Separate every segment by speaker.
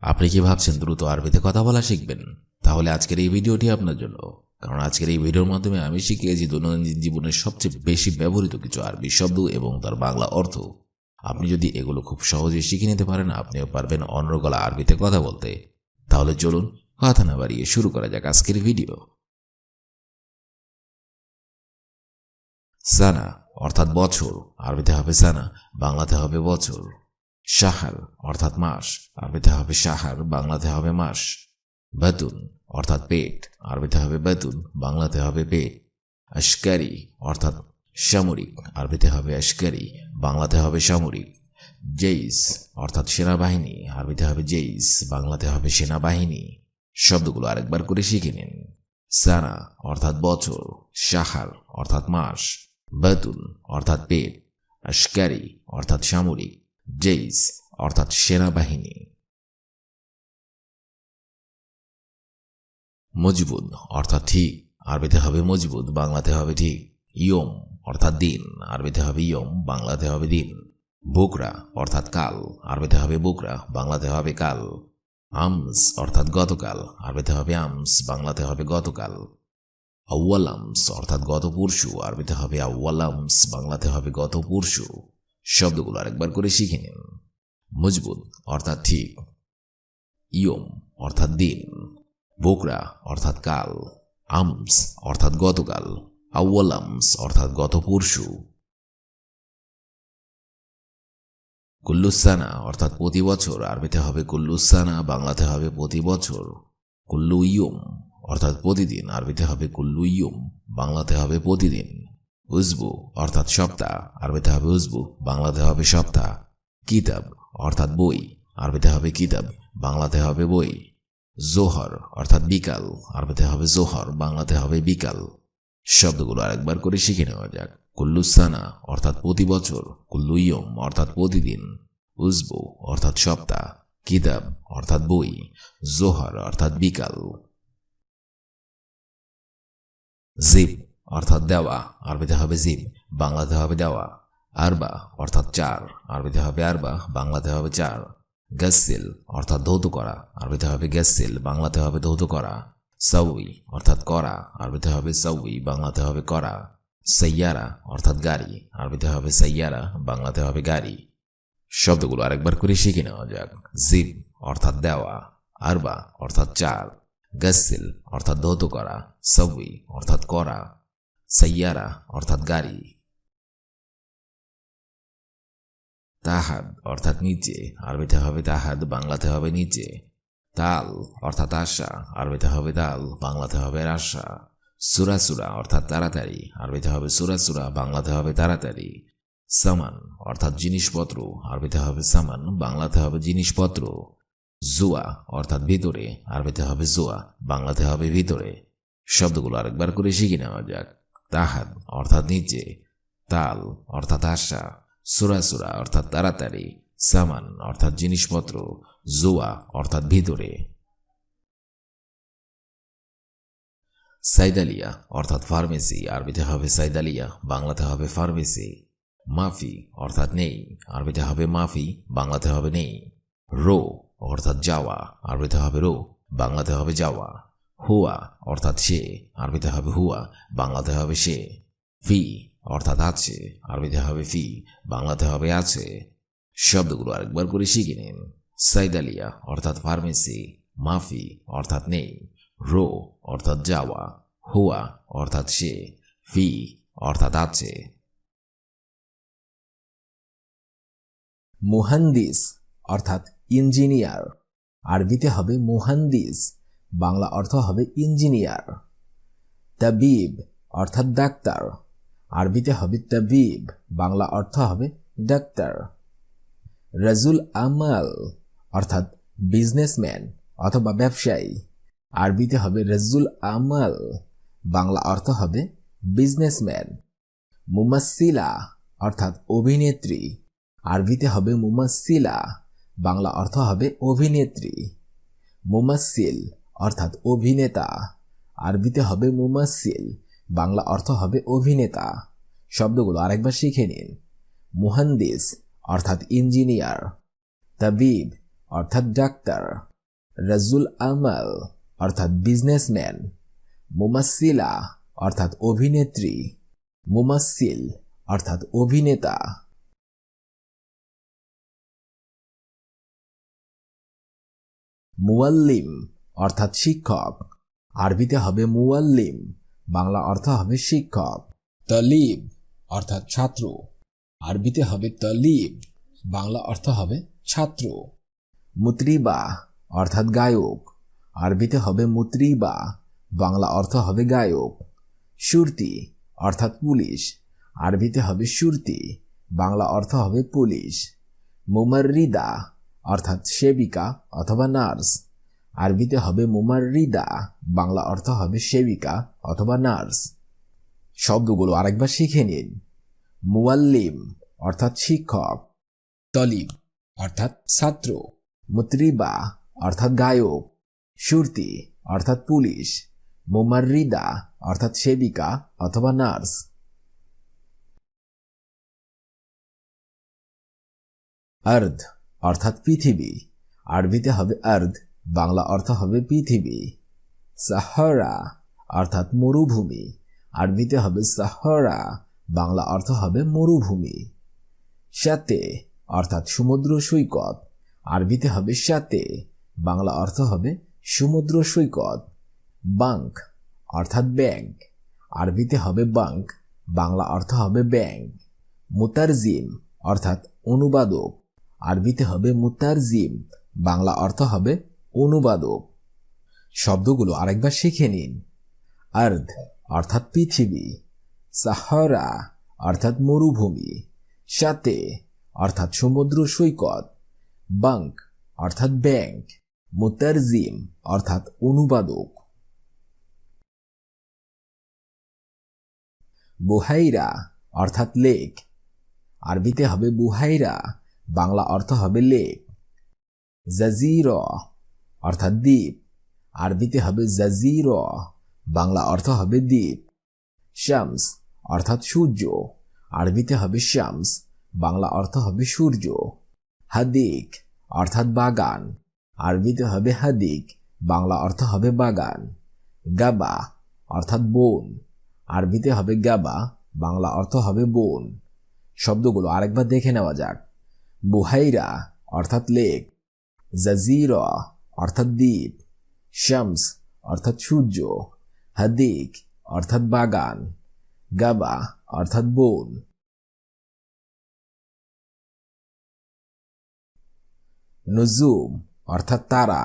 Speaker 1: আপনি কি ভাবছেন দ্রুত আরবিতে কথা বলা শিখবেন? তাহলে আজকের এই ভিডিওটি আপনার জন্য। কারণ আজকের এই ভিডিওর মাধ্যমে আমি শিখিয়েছি দৈনন্দিন জীবনের সবচেয়ে বেশি ব্যবহৃত কিছু আরবি শব্দ এবং তার বাংলা অর্থ। আপনি যদি এগুলো খুব সহজে শিখে নিতে পারেন, আপনিও পারবেন অন্যগলা আরবিতে কথা বলতে। তাহলে চলুন কথা না বাড়িয়ে শুরু করা যাক আজকের ভিডিও। সানা, অর্থাৎ বছর। আরবিতে হবে সানা, বাংলাতে হবে বছর। শাহার অর্থাৎ মাস। আরবিতে হবে শাহার বাংলাতে হবে মাস। বেতুন অর্থাৎ পেট। আরবিতে হবে বেতুন বাংলাতে হবে পেট। আশকারি, অর্থাৎ সামরিক। আরবিতে হবে আশকারি, বাংলাতে হবে সামরিক। জেইস, অর্থাৎ সেনাবাহিনী। আরবিতে হবে জেইস, বাংলাতে হবে সেনাবাহিনী। শব্দগুলো আরেকবার করে শিখে নিন। সানা, অর্থাৎ বছর। শাহার অর্থাৎ মাস। বেতুন অর্থাৎ পেট। আশকারি, অর্থাৎ সামরিক। জেইস অর্থাৎ সেনাবাহিনী। মজবুত, অর্থাৎ ঠিক। আরবিতে হবে মজবুত, বাংলাতে হবে ঠিক। ইয়ম, অর্থাৎ দিন। আরবিতে হবে ইয়ম, বাংলাতে হবে দিন। বুকরা, অর্থাৎ কাল। আরবিতে হবে বুকরা, বাংলাতে হবে কাল। আমস, অর্থাৎ গতকাল। আরবিতে হবে আমস, বাংলাতে হবে গতকাল। আউয়ালামস, অর্থাৎ গত পরশু। আরবিতে হবে আউয়ালামস, বাংলাতে হবে গত পরশু। শব্দগুলো আরেকবার করে শিখে নিন। মজবুত অর্থাৎ ঠিক। ইয়ম অর্থাৎ দিন। বোকরা অর্থাৎ কাল। আমস অর্থাৎ গতকাল। আউয়ালামস অর্থাৎ গত পরশু। কুল্লুসানা অর্থাৎ প্রতি বছর। আরবিতে হবে কুল্লুসানা, বাংলাতে হবে প্রতি বছর। কুল্লু ইয়ম অর্থাৎ প্রতিদিন। আরবিতে হবে কুল্লু ইয়ম বাংলাতে হবে প্রতিদিন। উজবু, অর্থাৎ সপ্তাহ। আরবিতে হবে উজবু বাংলাতে হবে সপ্তাহ। কিতাব, অর্থাৎ বই। আরবিতে হবে কিতাব বাংলাতে হবে বই। জোহর, অর্থাৎ বিকাল। আরবিতে হবে জোহর বাংলাতে হবে বিকাল। শব্দগুলো আরেকবার করে শিখে নেওয়া যাক। কুল্লুসানা অর্থাৎ প্রতি বছর। কুল্লুইয়ম অর্থাৎ প্রতিদিন। উজবু, অর্থাৎ সপ্তাহ। কিতাব, অর্থাৎ বই। জোহর, অর্থাৎ বিকাল। জিপ অর্থাৎ দেওয়া, আরবিতে হবে জিপ বাংলাতে হবে দেওয়া, আরবা অর্থাৎ চার, আরবিতে হবে আরবা, বাংলাতে হবে চার গ্যাসিল অর্থাৎ ধৌত করা, আরবিতে হবে গ্যাসিল বাংলাতে হবে ধৌত করা, সাউই অর্থাৎ করা, আরবিতে হবে সাউই, বাংলাতে হবে করা, সাইয়ারা অর্থাৎ গাড়ি, আরবিতে হবে সাইয়ারা, বাংলাতে হবে গাড়ি। শব্দগুলো আরেকবার করে শিখে নেওয়া যাক। জিপ অর্থাৎ দেওয়া, আরবা অর্থাৎ চার গাসিল অর্থাৎ ধৌত করা, সাউই অর্থাৎ করা সাইয়ারা, অর্থাৎ গাড়ি। তাহাদ, অর্থাৎ নিচে, আরবিতে হবে তাহাদ, বাংলাতে হবে নিচে। তাল, অর্থাৎ আশা, আরবিতে হবে তাল, বাংলাতে হবে আশা। সুরাসুরা অর্থাৎ তাড়াতাড়ি, আরবিতে হবে সুরাসুরা বাংলাতে হবে তাড়াতাড়ি। সামান, অর্থাৎ জিনিসপত্র, আরবিতে হবে সামান, বাংলাতে হবে জিনিসপত্র। জুয়া, অর্থাৎ ভিতরে, আরবিতে হবে জুয়া, বাংলাতে হবে ভিতরে। শব্দগুলো আরেকবার করে শিখে নেওয়া যাক। তাহাদ অর্থাৎ নিচে, তাল, অর্থাৎ আশা সুরাসুরা অর্থাৎ তাড়াতাড়ি, সামান, অর্থাৎ জিনিসপত্র, জোয়া, অর্থাৎ ভিতরে। সাইদালিয়া, অর্থাৎ ফার্মেসি, আরবিতে হবে সাইদালিয়া, বাংলাতে হবে ফার্মেসি। মাফি, অর্থাৎ নেই, আরবিতে হবে মাফি, বাংলাতে হবে নেই। রো, অর্থাৎ যাওয়া, আরবিতে হবে রো, বাংলাতে হবে যাওয়া। হুয়া অর্থাৎ সে, আরবিতে হবে হুয়া, বাংলাতে হবে সে, ফি অর্থাৎ আছে, আরবিতে হবে ফি, বাংলাতে হবে আছে। শব্দগুলো আরেকবার করে শিখে নিন। সাইদালিয়া অর্থাৎ ফার্মেসি, মাফি অর্থাৎ নেই, রো অর্থাৎ যাওয়া, হুয়া অর্থাৎ সে, ফি অর্থাৎ আছে।
Speaker 2: মুহান্দিস অর্থাৎ ইঞ্জিনিয়ার, আরবিতে হবে মুহান্দিস। বাংলা অর্থ হবে ইঞ্জিনিয়ার। তাবিব অর্থাৎ ডাক্তার। আরবিতে হবে তাবিব, বাংলা অর্থ হবে ডাক্তার। রাজুল আমাল অর্থাৎ বিজনেসম্যান অথবা ব্যবসায়ী। আরবিতে হবে রাজুল আমাল, বাংলা অর্থ হবে বিজনেসম্যান মুমাসিলা অর্থাৎ অভিনেত্রী। আরবিতে হবে মুমাসিলা বাংলা অর্থ হবে অভিনেত্রী। মুমাসিল অর্থাৎ অভিনেতা। আরবিতে হবে মুমাসিল বাংলা অর্থ হবে অভিনেতা। শব্দগুলো আরেকবার শিখে নিন। মুহান্দিস, অর্থাৎ ইঞ্জিনিয়ার। তাবিব, অর্থাৎ ডাক্তার। রাজুল আমাল, অর্থাৎ বিজনেসম্যান। মুমাসিলা অর্থাৎ অভিনেত্রী। মুমাসিল অর্থাৎ অভিনেতা। মুয়াল্লিম অর্থাৎ শিক্ষক। আরবিতে হবে মুয়াল্লিম, বাংলা অর্থ হবে শিক্ষক। তলিব, অর্থাৎ ছাত্র। আরবিতে হবে তলিব, বাংলা অর্থ হবে ছাত্র। মুত্রিবা, অর্থাৎ গায়ক। আরবিতে হবে মুত্রিবা, বাংলা অর্থ হবে গায়ক। সুরতি, অর্থাৎ পুলিশ। আরবিতে হবে সুরতি, বাংলা অর্থ হবে পুলিশ। মুমাররিদা, অর্থাৎ সেবিকা অথবা নার্স। আরবিতে হবে মুমাররিদা, বাংলা অর্থ হবে সেবিকা অথবা নার্স। শব্দগুলো আরেকবার শিখে নিন। মুয়াল্লিম অর্থাৎ শিক্ষক, তলিব অর্থাৎ ছাত্র, মুত্রিবা অর্থাৎ গায়ক, সুরতি অর্থাৎ পুলিশ, মুমাররিদা অর্থাৎ সেবিকা অথবা নার্স। আর্ধ অর্থাৎ পৃথিবী, আরবিতে হবে আর্ধ বাংলা অর্থ হবে পৃথিবী। সাহরা অর্থাৎ মরুভূমি। আরবিতে হবে সাহরা, বাংলা অর্থ হবে মরুভূমি। সাথে অর্থাৎ সমুদ্র সৈকত। আরবিতে হবে সাথে বাংলা অর্থ হবে সমুদ্র সৈকত। বাঙ্ক অর্থাৎ ব্যাংক। আরবিতে হবে বাঙ্ক, বাংলা অর্থ হবে ব্যাংক। মুতারজিম অর্থাৎ অনুবাদক। আরবিতে হবে মুতারজিম, বাংলা অর্থ হবে অনুবাদক। শব্দগুলো আরেকবার শিখে নিন। আর্ধ, অর্থাৎ পৃথিবী। সাহারা, অর্থাৎ মরুভূমি। সাথে অর্থাৎ সমুদ্র সৈকত। বাঙ্ক, অর্থাৎ ব্যাংক। মুতারজিম, অর্থাৎ অনুবাদক। বুহাইরা, অর্থাৎ লেক। আরবিতে হবে বুহাইরা, বাংলা অর্থ হবে লেক। জাজির অর্থাৎ দ্বীপ। আরবিতে হবে জাজির। বাংলা অর্থ হবে দ্বীপ। শামস অর্থাৎ সূর্য। আরবিতে হবে শামস, বাংলা অর্থ হবে সূর্য। হাদিক অর্থাৎ বাগান। আরবিতে হবে হাদিক, বাংলা অর্থ হবে বাগান। গাবা অর্থাৎ বন। আরবিতে হবে গাবা, বাংলা অর্থ হবে বন। শব্দগুলো আরেকবার দেখে নেওয়া যাক। বুহাইরা অর্থাৎ লেক। জাজিরা অর্থাৎ দ্বীপ, শামস, অর্থাৎ সূর্য হাদিক অর্থাৎ বাগান, গাবা, অর্থাৎ বন। নুজুম, অর্থাৎ তারা।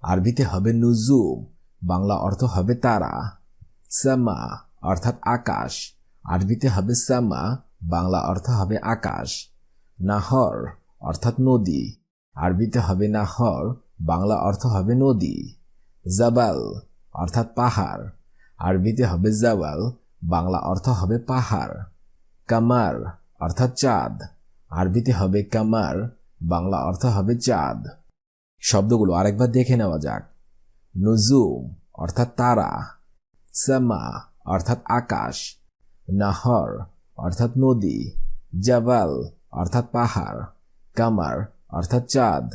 Speaker 2: আরবিতে হবে নুজুম, বাংলা অর্থ হবে তারা। সামা, অর্থাৎ আকাশ। আরবিতে হবে সামা, বাংলা অর্থ হবে আকাশ। নাহর, অর্থাৎ নদী। আরবিতে হবে নাহর বাংলা অর্থ হবে নদী, জাবাল অর্থাৎ পাহাড়। আরবিতে হবে জাবাল বাংলা অর্থ হবে পাহাড়। কামার অর্থাৎ চাঁদ। আরবিতে হবে কামার, বাংলা অর্থ হবে চাঁদ। শব্দগুলো আরেকবার দেখে নেওয়া যাক। নুজুম অর্থাৎ তারা। সামা অর্থাৎ আকাশ। নাহর অর্থাৎ নদী। জাবাল অর্থাৎ পাহাড়। কামার অর্থাৎ চাঁদ।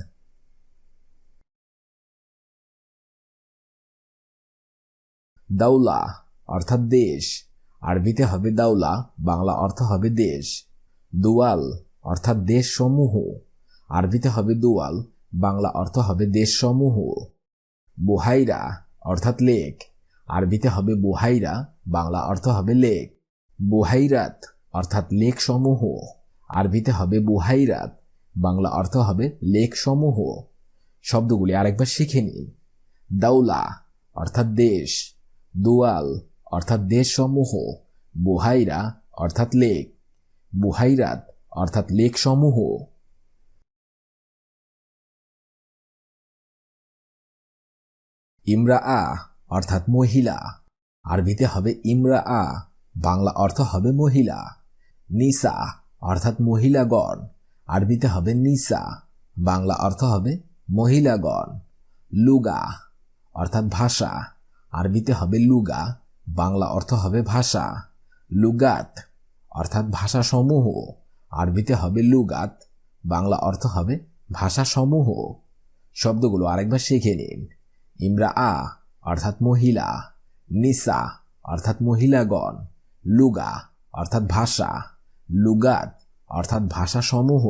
Speaker 2: দাউলা অর্থাৎ দেশ। আরবিতে হবে দাউলা বাংলা অর্থ হবে দেশ। দুয়াল অর্থাৎ দেশ সমূহ আরবিতে হবে দুয়াল, বাংলা অর্থ হবে দেশ সমূহ বুহাইরা অর্থাৎ লেক। আরবিতে হবে বুহাইরা, বাংলা অর্থ হবে লেক। বুহাইরাত অর্থাৎ লেক সমূহ আরবিতে হবে বুহাইরাত, বাংলা অর্থ হবে লেক সমূহ শব্দগুলি আরেকবার শিখে নিন দাউলা অর্থাৎ দেশ। দুয়াল, অর্থাৎ দেশ সমূহ বুহাইরা, অর্থাৎ লেক, বুহাইরাত, অর্থাৎ লেক সমূহ ইমরা আ অর্থাৎ মহিলা, আরবিতে হবে ইমরা আ বাংলা অর্থ হবে মহিলা। নিসা, অর্থাৎ মহিলাগণ, আরবিতে হবে নিসা, বাংলা অর্থ হবে মহিলাগণ। লুগা, অর্থাৎ ভাষা আরবিতে হবে লুগা, বাংলা অর্থ হবে ভাষা। লুগাত অর্থাৎ ভাষা সমূহ আরবিতে হবে লুগাত, বাংলা অর্থ হবে ভাষা সমূহ শব্দগুলো আরেকবার শিখে নিন। ইমরা আ অর্থাৎ মহিলা, নিসা অর্থাৎ মহিলাগণ, লুগা অর্থাৎ ভাষা, লুগাত অর্থাৎ ভাষা সমূহ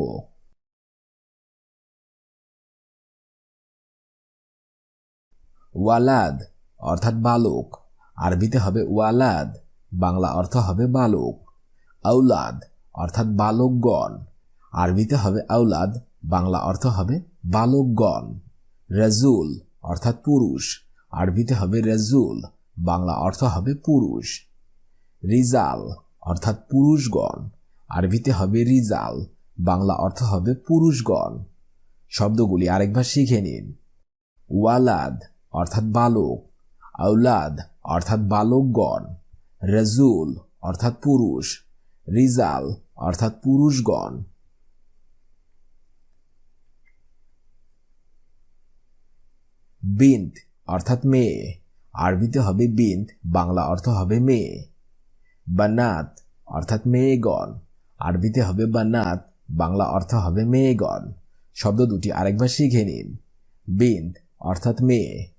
Speaker 2: ওয়ালাদ অর্থাৎ বালক। আরবিতে হবে ওয়ালাদ, বাংলা অর্থ হবে বালক। আউলাদ, অর্থাৎ বালকগণ। আরবিতে হবে আউলাদ, বাংলা অর্থ হবে বালকগণ। রেজুল, অর্থাৎ পুরুষ। আরবিতে হবে রেজুল, বাংলা অর্থ হবে পুরুষ। রিজাল, অর্থাৎ পুরুষগণ। আরবিতে হবে রিজাল, বাংলা অর্থ হবে পুরুষগণ। শব্দগুলি আরেকবার শিখে নিন। ওয়ালাদ, অর্থাৎ বালক। আউলাদ অর্থাৎ বালকগণ রেজুল, অর্থাৎ পুরুষ, রিজাল, অর্থাৎ পুরুষগণ বিন্দ অর্থাৎ মেয়ে, আরবিতে হবে বিন্দ বাংলা অর্থ হবে মেয়ে। বানাত, অর্থাৎ মেয়েগণ আরবিতে হবে বানাত, বাংলা অর্থ হবে মেয়েগণ শব্দ দুটি আরেকবার শিখে নিন। বিন্দ অর্থাৎ মেয়ে।